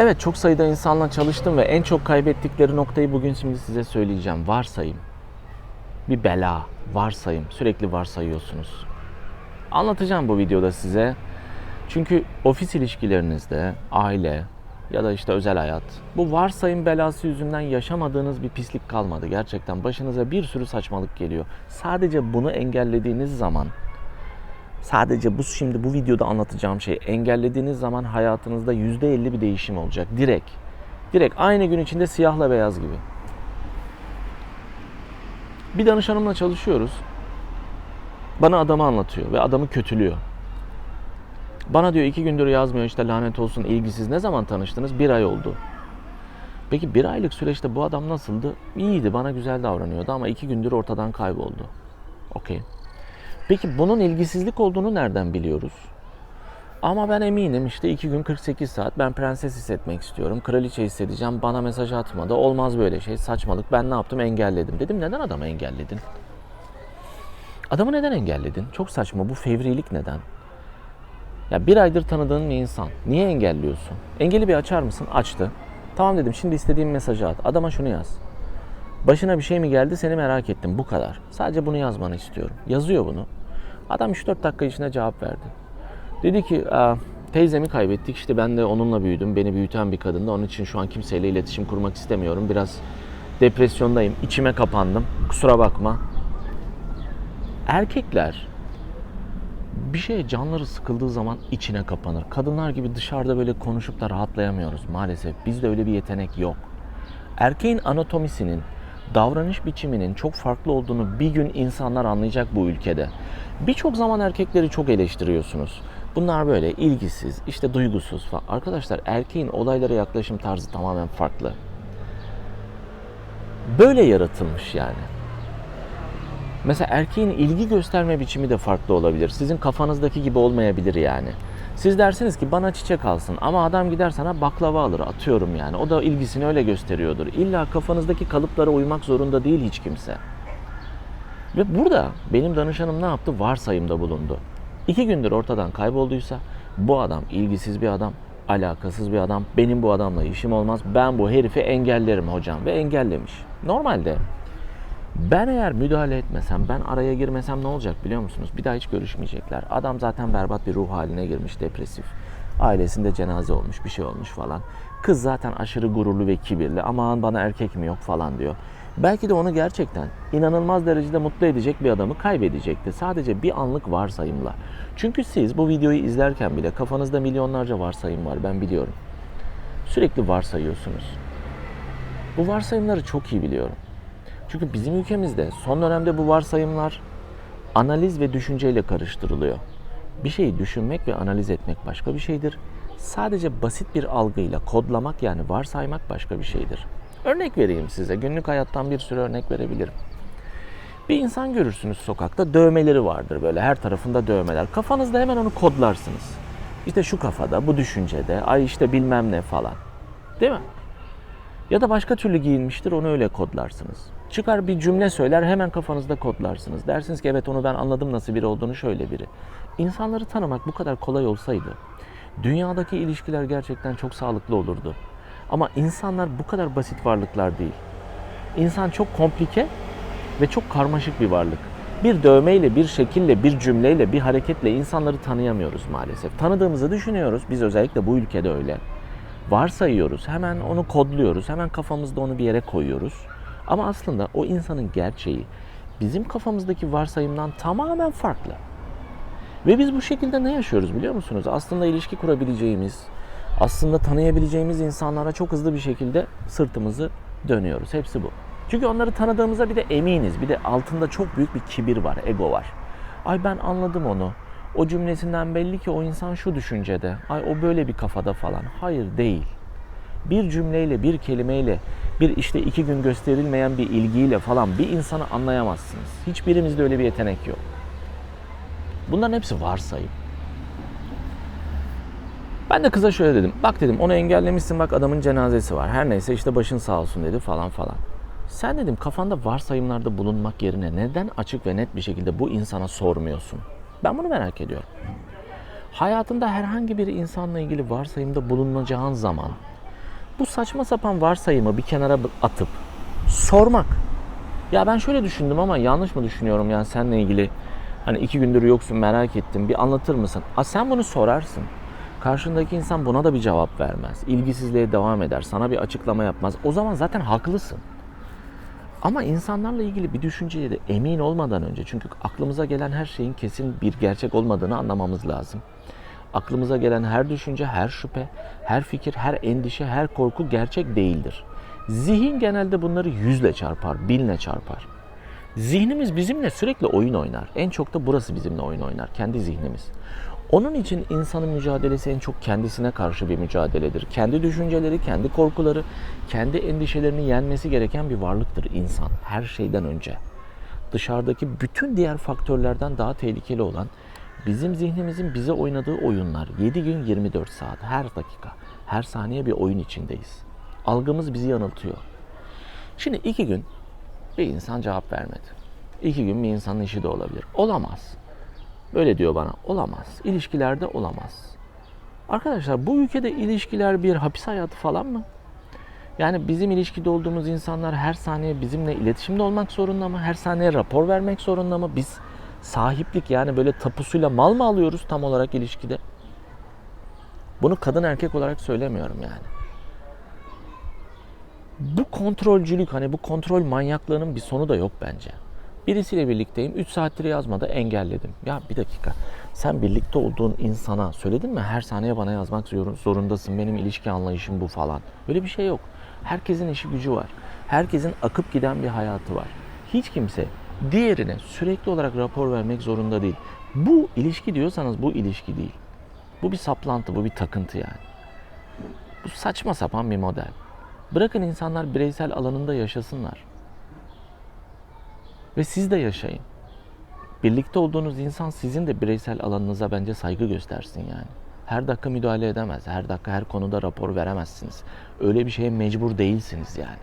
Evet çok sayıda insanla çalıştım ve en çok kaybettikleri noktayı bugün şimdi size söyleyeceğim. Varsayım. Bir bela. Varsayım. Sürekli varsayıyorsunuz. Anlatacağım bu videoda size. Çünkü ofis ilişkilerinizde, aile ya da işte özel hayat bu varsayım belası yüzünden yaşamadığınız bir pislik kalmadı. Gerçekten başınıza bir sürü saçmalık geliyor. Sadece bunu engellediğiniz zaman Sadece bu şimdi bu videoda anlatacağım şey engellediğiniz zaman hayatınızda %50 bir değişim olacak. Direkt. Direkt aynı gün içinde siyahla beyaz gibi. Bir danışanımla çalışıyoruz. Bana adamı anlatıyor ve adamı kötülüyor. Bana diyor iki gündür yazmıyor işte lanet olsun ilgisiz. Ne zaman tanıştınız? Bir ay oldu. Peki bir aylık süreçte bu adam nasıldı? İyiydi bana güzel davranıyordu ama iki gündür ortadan kayboldu. Okey. Peki bunun ilgisizlik olduğunu nereden biliyoruz? Ama ben eminim işte iki gün 48 saat ben prenses hissetmek istiyorum. Kraliçe hissedeceğim. Bana mesaj atmadı. Olmaz böyle şey. Saçmalık. Ben ne yaptım? Engelledim. Dedim neden adamı engelledin? Adamı neden engelledin? Çok saçma. Bu fevrilik neden? Ya bir aydır tanıdığın bir insan. Niye engelliyorsun? Engeli bir açar mısın? Açtı. Tamam dedim şimdi istediğim mesajı at. Adama şunu yaz. Başına bir şey mi geldi seni merak ettim bu kadar. Sadece bunu yazmanı istiyorum. Yazıyor bunu. Adam 3-4 dakika içinde cevap verdi. Dedi ki "Aa, teyzemi kaybettik işte ben de onunla büyüdüm. Beni büyüten bir kadındı. Onun için şu an kimseyle iletişim kurmak istemiyorum. Biraz depresyondayım. İçime kapandım. Kusura bakma. Erkekler bir şeye canları sıkıldığı zaman içine kapanır. Kadınlar gibi dışarıda böyle konuşup da rahatlayamıyoruz maalesef. Bizde öyle bir yetenek yok. Erkeğin anatomisinin, davranış biçiminin çok farklı olduğunu bir gün insanlar anlayacak bu ülkede. Birçok zaman erkekleri çok eleştiriyorsunuz. Bunlar böyle ilgisiz, işte duygusuz falan. Arkadaşlar erkeğin olaylara yaklaşım tarzı tamamen farklı. Böyle yaratılmış yani. Mesela erkeğin ilgi gösterme biçimi de farklı olabilir. Sizin kafanızdaki gibi olmayabilir yani. Siz dersiniz ki bana çiçek alsın ama adam gider sana baklava alır atıyorum yani. O da ilgisini öyle gösteriyordur. İlla kafanızdaki kalıplara uymak zorunda değil hiç kimse. Ve burada benim danışanım ne yaptı? Varsayımda bulundu. İki gündür ortadan kaybolduysa bu adam ilgisiz bir adam, alakasız bir adam. Benim bu adamla işim olmaz. Ben bu herifi engellerim hocam ve engellemiş. Normalde ben eğer müdahale etmesem, ben araya girmesem ne olacak biliyor musunuz? Bir daha hiç görüşmeyecekler. Adam zaten berbat bir ruh haline girmiş, depresif. Ailesinde cenaze olmuş, bir şey olmuş falan. Kız zaten aşırı gururlu ve kibirli. Aman bana erkek mi yok falan diyor. Belki de onu gerçekten inanılmaz derecede mutlu edecek bir adamı kaybedecekti. Sadece bir anlık varsayımla. Çünkü siz bu videoyu izlerken bile kafanızda milyonlarca varsayım var ben biliyorum. Sürekli varsayıyorsunuz. Bu varsayımları çok iyi biliyorum. Çünkü bizim ülkemizde son dönemde bu varsayımlar analiz ve düşünceyle karıştırılıyor. Bir şeyi düşünmek ve analiz etmek başka bir şeydir. Sadece basit bir algıyla kodlamak yani varsaymak başka bir şeydir. Örnek vereyim size. Günlük hayattan bir sürü örnek verebilirim. Bir insan görürsünüz sokakta dövmeleri vardır böyle her tarafında dövmeler. Kafanızda hemen onu kodlarsınız. İşte şu kafada, bu düşüncede, ay işte bilmem ne falan. Değil mi? Ya da başka türlü giyinmiştir onu öyle kodlarsınız. Çıkar bir cümle söyler hemen kafanızda kodlarsınız. Dersiniz ki evet onu ben anladım nasıl biri olduğunu şöyle biri. İnsanları tanımak bu kadar kolay olsaydı dünyadaki ilişkiler gerçekten çok sağlıklı olurdu. Ama insanlar bu kadar basit varlıklar değil. İnsan çok komplike ve çok karmaşık bir varlık. Bir dövmeyle, bir şekille, bir cümleyle, bir hareketle insanları tanıyamıyoruz maalesef. Tanıdığımızı düşünüyoruz. Biz özellikle bu ülkede öyle varsayıyoruz. Hemen onu kodluyoruz. Hemen kafamızda onu bir yere koyuyoruz. Ama aslında o insanın gerçeği bizim kafamızdaki varsayımdan tamamen farklı. Ve biz bu şekilde ne yaşıyoruz biliyor musunuz? Aslında ilişki kurabileceğimiz, aslında tanıyabileceğimiz insanlara çok hızlı bir şekilde sırtımızı dönüyoruz. Hepsi bu. Çünkü onları tanıdığımıza bir de eminiz. Bir de altında çok büyük bir kibir var, ego var. Ay ben anladım onu. O cümlesinden belli ki o insan şu düşüncede. Ay o böyle bir kafada falan. Hayır değil. Bir cümleyle, bir kelimeyle, bir işte iki gün gösterilmeyen bir ilgiyle falan bir insanı anlayamazsınız. Hiçbirimizde öyle bir yetenek yok. Bunların hepsi varsayım. Ben de kıza şöyle dedim. Bak dedim onu engellemişsin bak adamın cenazesi var. Her neyse işte başın sağ olsun dedi falan falan. Sen dedim kafanda varsayımlarda bulunmak yerine neden açık ve net bir şekilde bu insana sormuyorsun? Ben bunu merak ediyorum. Hayatında herhangi bir insanla ilgili varsayımda bulunacağın zaman Bu saçma sapan varsayımı bir kenara atıp sormak. Ya ben şöyle düşündüm ama yanlış mı düşünüyorum yani seninle ilgili? Hani iki gündür yoksun merak ettim bir anlatır mısın? A sen bunu sorarsın. Karşındaki insan buna da bir cevap vermez. İlgisizliğe devam eder. Sana bir açıklama yapmaz. O zaman zaten haklısın. Ama insanlarla ilgili bir düşünceye de emin olmadan önce çünkü aklımıza gelen her şeyin kesin bir gerçek olmadığını anlamamız lazım. Aklımıza gelen her düşünce, her şüphe, her fikir, her endişe, her korku gerçek değildir. Zihin genelde bunları yüzle çarpar, binle çarpar. Zihnimiz bizimle sürekli oyun oynar. En çok da burası bizimle oyun oynar, kendi zihnimiz. Onun için insanın mücadelesi en çok kendisine karşı bir mücadeledir. Kendi düşünceleri, kendi korkuları, kendi endişelerini yenmesi gereken bir varlıktır insan her şeyden önce. Dışarıdaki bütün diğer faktörlerden daha tehlikeli olan bizim zihnimizin bize oynadığı oyunlar. 7 gün 24 saat, her dakika, her saniye bir oyun içindeyiz. Algımız bizi yanıltıyor. Şimdi iki gün bir insan cevap vermedi. İki gün bir insanın işi de olabilir. Olamaz. Böyle diyor bana. Olamaz. İlişkilerde olamaz. Arkadaşlar bu ülkede ilişkiler bir hapis hayatı falan mı? Yani bizim ilişkide olduğumuz insanlar her saniye bizimle iletişimde olmak zorunda mı? Her saniye rapor vermek zorunda mı? Biz sahiplik yani böyle tapusuyla mal mı alıyoruz tam olarak ilişkide? Bunu kadın erkek olarak söylemiyorum yani. Bu kontrolcülük hani bu kontrol manyaklığının bir sonu da yok bence. Birisiyle birlikteyim. 3 saattir yazmadı engelledim. Ya bir dakika. Sen birlikte olduğun insana söyledin mi? Her saniye bana yazmak zor- zorundasın. Benim ilişki anlayışım bu falan. Böyle bir şey yok. Herkesin işi gücü var. Herkesin akıp giden bir hayatı var. Hiç kimse diğerine sürekli olarak rapor vermek zorunda değil. Bu ilişki diyorsanız bu ilişki değil. Bu bir saplantı, bu bir takıntı yani. Bu saçma sapan bir model. Bırakın insanlar bireysel alanında yaşasınlar. Ve siz de yaşayın. Birlikte olduğunuz insan sizin de bireysel alanınıza bence saygı göstersin yani. Her dakika müdahale edemez. Her dakika her konuda rapor veremezsiniz. Öyle bir şeye mecbur değilsiniz yani.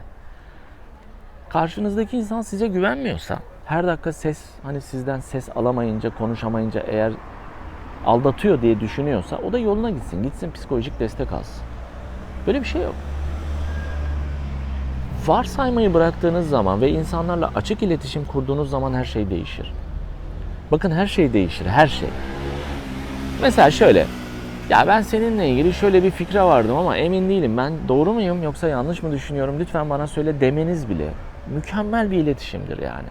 Karşınızdaki insan size güvenmiyorsa, her dakika ses hani sizden ses alamayınca, konuşamayınca eğer aldatıyor diye düşünüyorsa o da yoluna gitsin. Gitsin psikolojik destek alsın. Böyle bir şey yok varsaymayı bıraktığınız zaman ve insanlarla açık iletişim kurduğunuz zaman her şey değişir. Bakın her şey değişir, her şey. Mesela şöyle, ya ben seninle ilgili şöyle bir fikre vardım ama emin değilim. Ben doğru muyum yoksa yanlış mı düşünüyorum? Lütfen bana söyle demeniz bile mükemmel bir iletişimdir yani.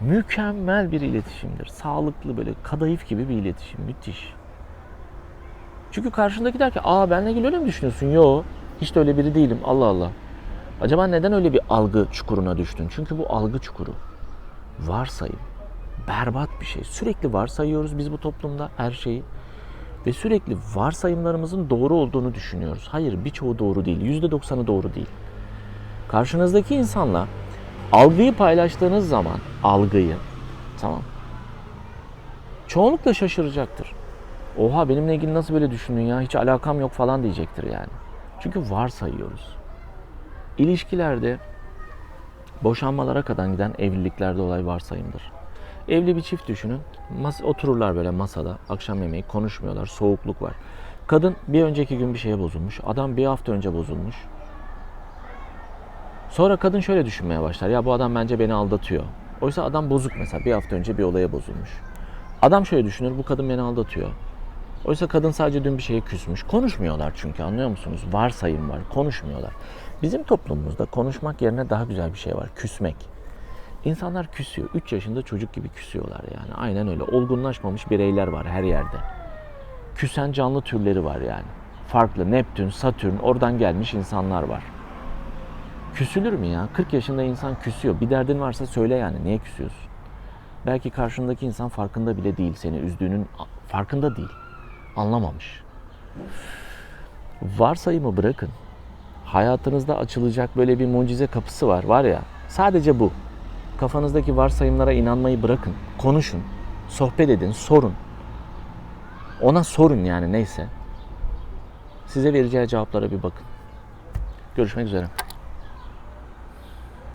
Mükemmel bir iletişimdir. Sağlıklı böyle kadayıf gibi bir iletişim. Müthiş. Çünkü karşındaki der ki aa benle ilgili öyle mi düşünüyorsun? Yo hiç de öyle biri değilim. Allah Allah. Acaba neden öyle bir algı çukuruna düştün? Çünkü bu algı çukuru. Varsayım. Berbat bir şey. Sürekli varsayıyoruz biz bu toplumda her şeyi. Ve sürekli varsayımlarımızın doğru olduğunu düşünüyoruz. Hayır birçoğu doğru değil. Yüzde doksanı doğru değil. Karşınızdaki insanla algıyı paylaştığınız zaman algıyı tamam çoğunlukla şaşıracaktır. Oha benimle ilgili nasıl böyle düşündün ya hiç alakam yok falan diyecektir yani. Çünkü varsayıyoruz. İlişkilerde boşanmalara kadar giden evliliklerde olay varsayımdır. Evli bir çift düşünün. Mas otururlar böyle masada. Akşam yemeği konuşmuyorlar. Soğukluk var. Kadın bir önceki gün bir şeye bozulmuş. Adam bir hafta önce bozulmuş. Sonra kadın şöyle düşünmeye başlar. Ya bu adam bence beni aldatıyor. Oysa adam bozuk mesela. Bir hafta önce bir olaya bozulmuş. Adam şöyle düşünür. Bu kadın beni aldatıyor. Oysa kadın sadece dün bir şeye küsmüş. Konuşmuyorlar çünkü anlıyor musunuz? Varsayım var. Konuşmuyorlar. Bizim toplumumuzda konuşmak yerine daha güzel bir şey var. Küsmek. İnsanlar küsüyor. 3 yaşında çocuk gibi küsüyorlar yani. Aynen öyle. Olgunlaşmamış bireyler var her yerde. Küsen canlı türleri var yani. Farklı Neptün, Satürn oradan gelmiş insanlar var. Küsülür mü ya? 40 yaşında insan küsüyor. Bir derdin varsa söyle yani. Niye küsüyorsun? Belki karşındaki insan farkında bile değil seni üzdüğünün farkında değil. Anlamamış. Varsayımı bırakın. Hayatınızda açılacak böyle bir mucize kapısı var. Var ya sadece bu. Kafanızdaki varsayımlara inanmayı bırakın. Konuşun. Sohbet edin. Sorun. Ona sorun yani neyse. Size vereceği cevaplara bir bakın. Görüşmek üzere.